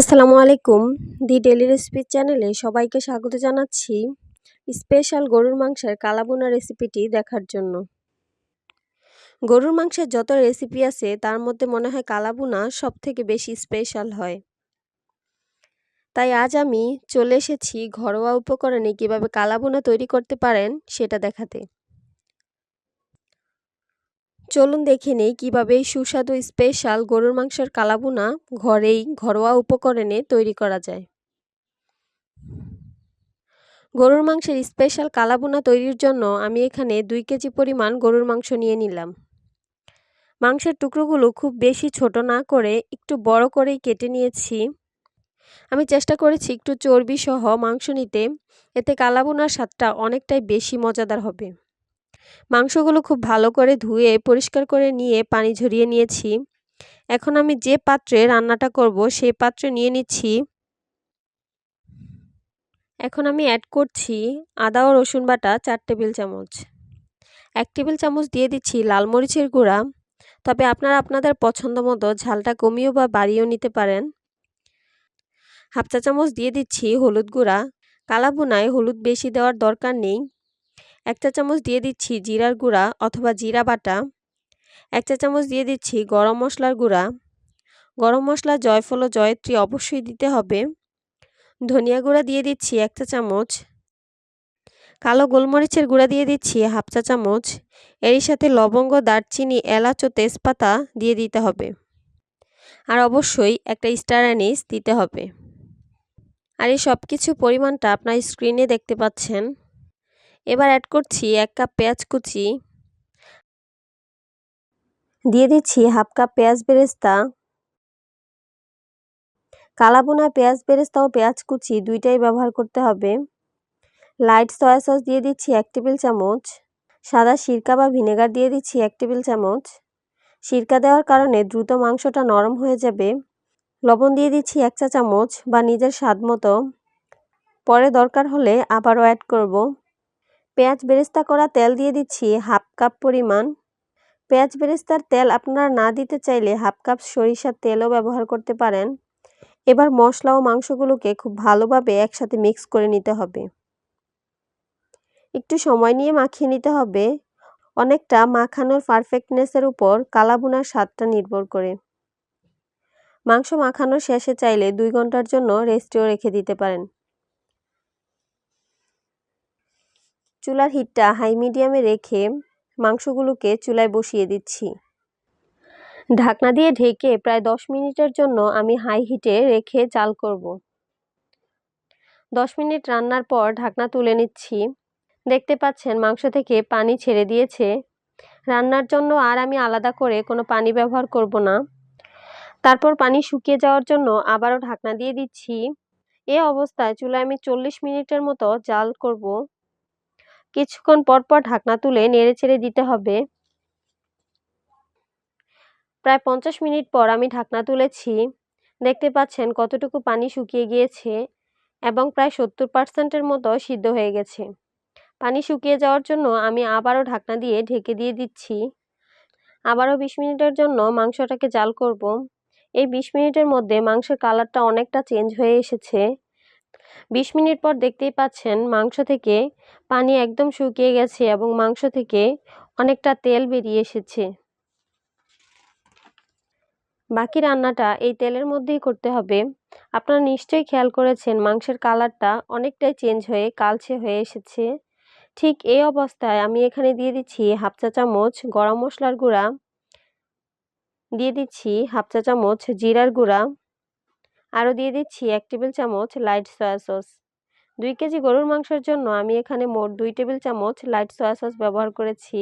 আসসালামু আলাইকুম। দি daily recipe চ্যানেলে সবাইকে স্বাগত জানাচ্ছি স্পেশাল গরুর মাংসের কালাবোনা রেসিপিটি দেখার জন্য। গরুর মাংসের যত রেসিপি আছে, তার মধ্যে মনে হয় কালাবোনা সব থেকে বেশি স্পেশাল হয়। তাই আজ আমি চলে এসেছি ঘরোয়া উপকরণে কীভাবে কালাবোনা তৈরি করতে পারেন সেটা দেখাতে। চলুন দেখে নেই কীভাবে এই সুস্বাদু স্পেশাল গরুর মাংসের কালাবুনা ঘরেই ঘরোয়া উপকরণে তৈরি করা যায়। গরুর মাংসের স্পেশাল কালাবুনা তৈরির জন্য আমি এখানে দুই কেজি পরিমাণ গরুর মাংস নিয়ে নিলাম। মাংসের টুকরোগুলো খুব বেশি ছোট না করে একটু বড় করেই কেটে নিয়েছি। আমি চেষ্টা করেছি একটু চর্বি সহ মাংস নিতে, এতে কালাবুনার স্বাদটা অনেকটাই বেশি মজাদার হবে। মাংসগুলো খুব ভালো করে ধুয়ে, পরিষ্কার করে নিয়ে পানি ঝরিয়ে নিয়েছি। এখন আমি যে পাত্রে রান্নাটা করব, সেই পাত্রে নিয়ে নিচ্ছি। এখন আমি অ্যাড করছি আদা ও রসুন বাটা চার টেবিল চামচ। এক টেবিল চামচ দিয়ে দিচ্ছি লাল মরিচের গুঁড়া। তবে আপনারা আপনাদের পছন্দ মতো ঝালটা কমিয়েও বা বাড়িয়েও নিতে পারেন। হাফ চা চামচ দিয়ে দিচ্ছি হলুদ গুঁড়া। কালা বোনায় হলুদ বেশি দেওয়ার দরকার নেই। এক চা চামচ দিয়ে দিচ্ছি জিরার গুঁড়া অথবা জিরা বাটা। এক চা চামচ দিয়ে দিচ্ছি গরম মশলার গুঁড়া। গরম মশলা জয়ফল ও জয়ত্রী অবশ্যই দিতে হবে। ধনিয়া গুঁড়া দিয়ে দিচ্ছি এক চা চামচ। কালো গোলমরিচের গুঁড়া দিয়ে দিচ্ছি হাফ চা চামচ। এরই সাথে লবঙ্গ, দারচিনি, এলাচ ও তেজপাতা দিয়ে দিতে হবে। আর অবশ্যই একটা স্টার অ্যানিস দিতে হবে। আর এই সব কিছু পরিমাণটা আপনার স্ক্রিনে দেখতে পাচ্ছেন। এবার অ্যাড করছি এক কাপ পেঁয়াজ কুচি। দিয়ে দিচ্ছি হাফ কাপ পেঁয়াজ বেরেস্তা। কালাবোনা পেঁয়াজ বেরেস্তা ও পেঁয়াজ কুচি দুইটাই ব্যবহার করতে হবে। লাইট সয়া সস দিয়ে দিচ্ছি এক টেবিল চামচ। সাদা সিরকা বা ভিনেগার দিয়ে দিচ্ছি এক টেবিল চামচ। সিরকা দেওয়ার কারণে দ্রুত মাংসটা নরম হয়ে যাবে। লবণ দিয়ে দিচ্ছি এক চা চামচ বা নিজের স্বাদ মতো। পরে দরকার হলে আবারও অ্যাড করব। পেঁয়াজ বেরেস্তা করা তেল দিয়ে দিচ্ছি হাফ কাপ পরিমাণ। পেঁয়াজ বেরেস্তার তেল আপনারা না দিতে চাইলে হাফ কাপ সরিষার তেলও ব্যবহার করতে পারেন। এবার মশলা ও মাংসগুলোকে খুব ভালোভাবে একসাথে মিক্স করে নিতে হবে। একটু সময় নিয়ে মাখিয়ে নিতে হবে। অনেকটা মাখানোর পারফেক্টনেসের উপর কালাবুনার স্বাদটা নির্ভর করে। মাংস মাখানোর শেষে চাইলে দুই ঘণ্টার জন্য রেস্টেও রেখে দিতে পারেন। চুলার হিটটা হাই মিডিয়ামে রেখে মাংসগুলোকে চুলায় বসিয়ে দিচ্ছি। ঢাকনা দিয়ে ঢেকে প্রায় দশ মিনিটের জন্য আমি হাই হিটে রেখে জাল করব। দশ মিনিট রান্নার পর ঢাকনা তুলে নিচ্ছি। দেখতে পাচ্ছেন মাংস থেকে পানি ছেড়ে দিয়েছে। রান্নার জন্য আর আমি আলাদা করে কোনো পানি ব্যবহার করব না। তারপর পানি শুকিয়ে যাওয়ার জন্য আবারও ঢাকনা দিয়ে দিচ্ছি। এ অবস্থায় চুলায় আমি চল্লিশ মিনিটের মতো জাল করব। কিছুক্ষণ পর পর ঢাকনা তুলে নেড়ে ছেড়ে দিতে হবে। প্রায় পঞ্চাশ মিনিট পর আমি ঢাকনা তুলেছি। দেখতে পাচ্ছেন কতটুকু পানি শুকিয়ে গিয়েছে এবং প্রায় সত্তর পার্সেন্টের মতো সিদ্ধ হয়ে গেছে। পানি শুকিয়ে যাওয়ার জন্য আমি আবারও ঢাকনা দিয়ে ঢেকে দিয়ে দিচ্ছি। আবারও বিশ মিনিটের জন্য মাংসটাকে জাল করব। এই বিশ মিনিটের মধ্যে মাংসের কালারটা অনেকটা চেঞ্জ হয়ে এসেছে। বিশ মিনিট পর দেখতেই পাচ্ছেন মাংস থেকে পানি একদম শুকিয়ে গেছে এবং মাংস থেকে অনেকটা তেল বেরিয়ে এসেছে। বাকি রান্নাটা এই তেলের মধ্যেই করতে হবে। আপনারা নিশ্চয়ই খেয়াল করেছেন মাংসের কালারটা অনেকটাই চেঞ্জ হয়ে কালচে হয়ে এসেছে। ঠিক এই অবস্থায় আমি এখানে দিয়ে দিচ্ছি হাফ চা চামচ গরম মশলার গুঁড়া। দিয়ে দিচ্ছি হাফ চা চামচ জিরার গুঁড়া। আরও দিয়ে দিচ্ছি এক টেবিল চামচ লাইট সয়া সস। দুই কেজি গরুর মাংসের জন্য আমি এখানে মোট দুই টেবিল চামচ লাইট সয়া সস ব্যবহার করেছি।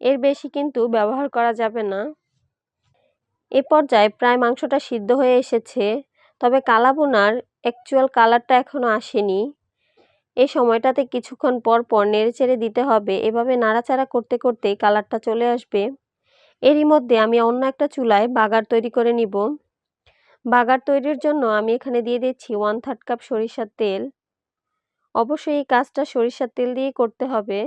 এর বেশি কিন্তু ব্যবহার করা যাবে না। এ পর্যায়ে প্রায় মাংসটা সিদ্ধ হয়ে এসেছে, তবে কালাবোনার অ্যাকচুয়াল কালারটা এখনও আসেনি। এই সময়টাতে কিছুক্ষণ পর পর নেড়েচেড়ে দিতে হবে, এভাবে নাড়াচাড়া করতে করতে কালারটা চলে আসবে। এরই মধ্যে আমি অন্য একটা চুলায় বাগার তৈরি করে নিব। বাগার তৈরির জন্য আমি এখানে দিয়ে দিচ্ছি ওয়ান থার্ড কাপ সরিষার তেল। অবশ্যই এই কাজটা সরিষার তেল দিয়েই করতে হবে।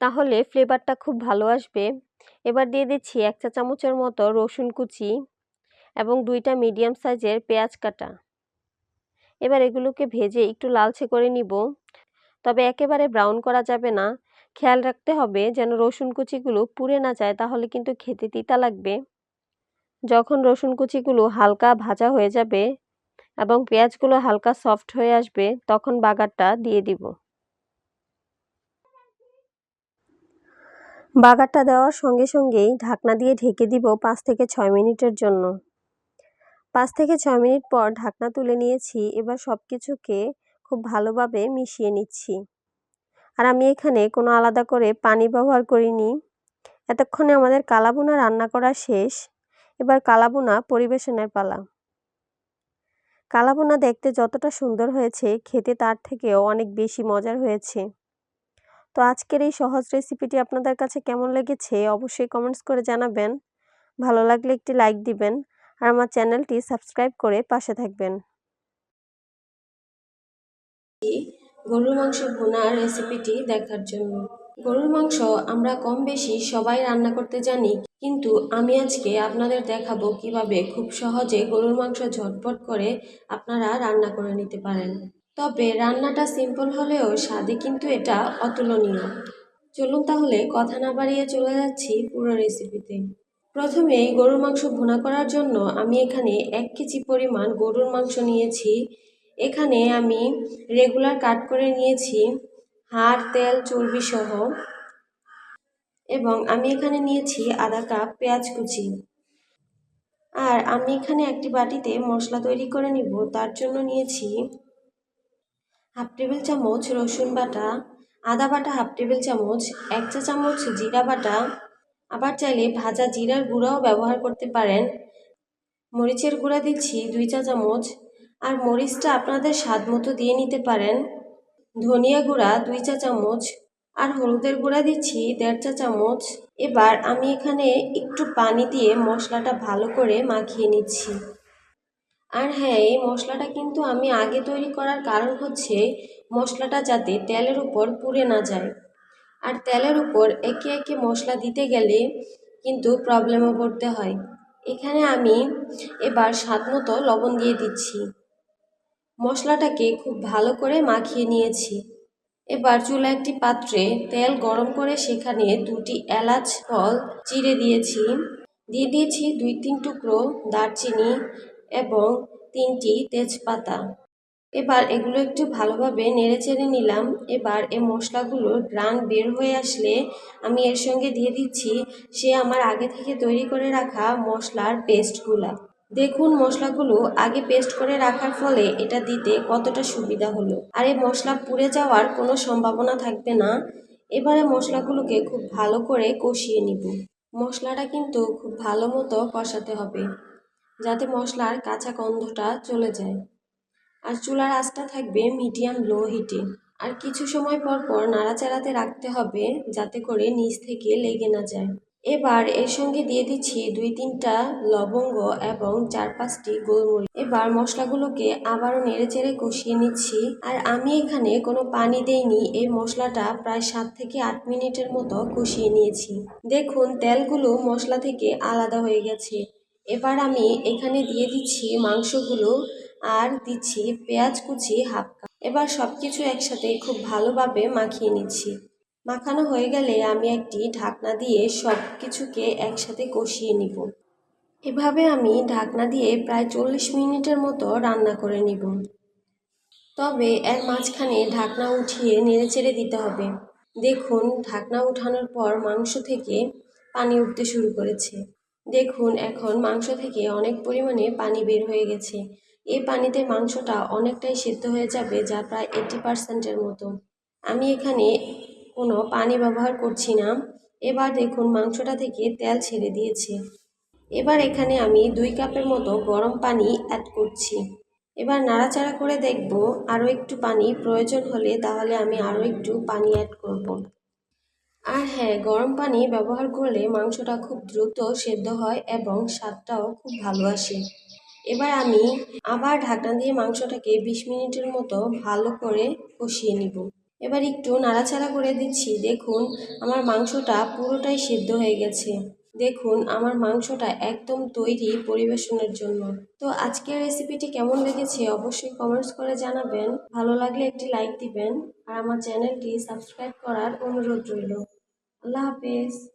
তাহলে ফ্লেভারটা খুব ভালো আসবে। এবার দিয়ে দিচ্ছি এক চা চামচের মতো রসুন কুচি এবং দুইটা মিডিয়াম সাইজের পেঁয়াজ কাটা। এবার এগুলোকে ভেজে একটু লালচে করে নিব। তবে একেবারে ব্রাউন করা যাবে না। খেয়াল রাখতে হবে যেন রসুন কুচিগুলো পুড়ে না যায়, তাহলে কিন্তু খেতে তিতা লাগবে। যখন রসুন কুচিগুলো হালকা ভাজা হয়ে যাবে এবং পেঁয়াজগুলো হালকা সফট হয়ে আসবে, তখন বাগারটা দিয়ে দিব। বাগারটা দেওয়ার সঙ্গে সঙ্গেই ঢাকনা দিয়ে ঢেকে দিব পাঁচ থেকে ছয় মিনিটের জন্য। পাঁচ থেকে ছয় মিনিট পর ঢাকনা তুলে নিয়েছি, এবার সব কিছুকে খুব ভালোভাবে মিশিয়ে নিচ্ছি। আর আমি এখানে কোনো আলাদা করে পানি ব্যবহার করিনি। এতক্ষণে আমাদের কালাবুনা রান্না করা শেষ। এবার কালাবুনা পরিবেশনের পালা। কালাবুনা দেখতে যতটা সুন্দর হয়েছে, খেতে তার থেকেও অনেক বেশি মজার হয়েছে। তো আজকের এই সহজ রেসিপিটি আপনাদের কাছে কেমন লেগেছে অবশ্যই কমেন্টস করে জানাবেন। ভালো লাগলে একটি লাইক দিবেন আর আমার চ্যানেলটি সাবস্ক্রাইব করে পাশে থাকবেন। গরুর মাংস ভুনার রেসিপিটি দেখার জন্য। গরুর মাংস আমরা কম বেশি সবাই রান্না করতে জানি, কিন্তু আমি আজকে আপনাদের দেখাবো কীভাবে খুব সহজে গরুর মাংস ঝটপট করে আপনারা রান্না করে নিতে পারেন। তবে রান্নাটা সিম্পল হলেও স্বাদে কিন্তু এটা অতুলনীয়। চলুন তাহলে কথা না বাড়িয়ে চলে যাচ্ছি পুরো রেসিপিতে প্রথমে গরুর মাংস ভুনা করার জন্য আমি এখানে এক কেজি পরিমাণ গরুর মাংস নিয়েছি। এখানে আমি রেগুলার কাট করে নিয়েছি। হাড়, তেল, চর্বি সহ। এবং আমি এখানে নিয়েছি আধা কাপ পেঁয়াজ কুচি। আর আমি এখানে একটি বাটিতে মশলা তৈরি করে নিব। তার জন্য নিয়েছি হাফ টেবিল চামচ রসুন বাটা, আদা বাটা হাফ টেবিল চামচ, এক চা চামচ জিরা বাটা। আবার চাইলে ভাজা জিরার গুঁড়াও ব্যবহার করতে পারেন। মরিচের গুঁড়া দিচ্ছি দুই চা চামচ। আর মরিচটা আপনাদের স্বাদ মতো দিয়ে নিতে পারেন। ধনিয়া গুঁড়া, দুই চা চামচ, আর হলুদের গুঁড়া দিচ্ছি, দেড় চা চামচ। এবার আমি এখানে একটু পানি দিয়ে মশলাটা ভালো করে মাখিয়ে নিচ্ছি। আর হ্যাঁ এই মশলাটা কিন্তু আমি আগে তৈরি করার কারণ হচ্ছে মশলাটা যাতে তেলের উপর পুড়ে না যায়। আর তেলের উপর একে একে মশলা দিতে গেলে কিন্তু প্রবলেমে পড়তে হয়। এখানে আমি এবার স্বাদ মতো লবণ দিয়ে দিচ্ছি। মশলাটাকে খুব ভালো করে মাখিয়ে নিয়েছি। এবার চুলা একটি পাত্রে তেল গরম করে সেখানে দুটি এলাচ, ফল, চিড়ে দিয়েছি। দিয়ে দিয়েছি দুই তিন টুকরো দারচিনি এবং তিনটি তেজপাতা। এবার এগুলো একটু ভালোভাবে নেড়ে চেড়ে নিলাম। এবার এই মশলাগুলোর গ্রান বের হয়ে আসলে আমি এর সঙ্গে দিয়ে দিচ্ছি সে আমার আগে থেকে তৈরি করে রাখা মশলার পেস্টগুলা। দেখুন মশলাগুলো আগে পেস্ট করে রাখার ফলে এটা দিতে কতটা সুবিধা হলো। আর এই মশলা পুড়ে যাওয়ার কোনো সম্ভাবনা থাকবে না। এবারে মশলাগুলোকে খুব ভালো করে কষিয়ে নিব। মশলাটা কিন্তু খুব ভালো মতো কষাতে হবে, যাতে মশলার কাঁচা গন্ধটা চলে যায়। আর চুলার আঁচটা থাকবে মিডিয়াম লো হিটে আর কিছু সময় পর পর নাড়াচাড়াতে রাখতে হবে, যাতে করে নিচ থেকে লেগে না যায়। এবার এর সঙ্গে দিয়ে দিচ্ছি দুই তিনটা লবঙ্গ এবং চার পাঁচটি গোলমরিচ। এবার মশলাগুলোকে আবারও নেড়ে চেড়ে কষিয়ে নিচ্ছি। আর আমি এখানে কোনো পানি দেইনি, এই মশলাটা প্রায় সাত থেকে আট মিনিটের মতো কষিয়ে নিয়েছি। দেখুন, তেলগুলো মশলা থেকে আলাদা হয়ে গেছে। এবার আমি এখানে দিয়ে দিচ্ছি মাংসগুলো আর দিচ্ছি পেঁয়াজ কুচি হাফ কাপ। এবার সব কিছু একসাথে খুব ভালোভাবে মাখিয়ে নিচ্ছি। মাখানো হয়ে গেলে আমি একটি ঢাকনা দিয়ে সব কিছুকে একসাথে কষিয়ে নিব। এভাবে আমি ঢাকনা দিয়ে প্রায় চল্লিশ মিনিটের মতো রান্না করে নিব। তবে এর মাঝখানে ঢাকনা উঠিয়ে নেড়ে চেড়ে দিতে হবে। দেখুন, ঢাকনা উঠানোর পর মাংস থেকে পানি উঠতে শুরু করেছে। দেখুন, এখন মাংস থেকে অনেক পরিমাণে পানি বের হয়ে গেছে। এই পানিতে মাংসটা অনেকটাই সেদ্ধ হয়ে যাবে যা প্রায় এইটি পার্সেন্টের মতো। আমি এখানে কোনো পানি ব্যবহার করছি না। এবার দেখুন মাংসটা থেকে তেল ছেড়ে দিয়েছে। এবার এখানে আমি দুই কাপের মতো গরম পানি অ্যাড করছি। এবার নাড়াচাড়া করে দেখব আরও একটু পানি প্রয়োজন হলে তাহলে আমি আরও একটু পানি অ্যাড করব। আর হ্যাঁ গরম পানি ব্যবহার করলে মাংসটা খুব দ্রুত সেদ্ধ হয় এবং স্বাদটাও খুব ভালো আসে। এবার আমি আবার ঢাকনা দিয়ে মাংসটাকে বিশ মিনিটের মতো ভালো করে কষিয়ে নিব। এবার একটু নাড়াচাড়া করে দিচ্ছি। দেখুন, আমার মাংসটা পুরোটাই সিদ্ধ হয়ে গেছে। দেখুন, আমার মাংসটা একদম তৈরি পরিবেশনের জন্য। তো আজকের রেসিপিটি কেমন লেগেছে অবশ্যই কমেন্টস করে জানাবেন। ভালো লাগলে একটি লাইক দিবেন। আর আমার চ্যানেলটি সাবস্ক্রাইব করার অনুরোধ রইল। আল্লাহ হাফেজ।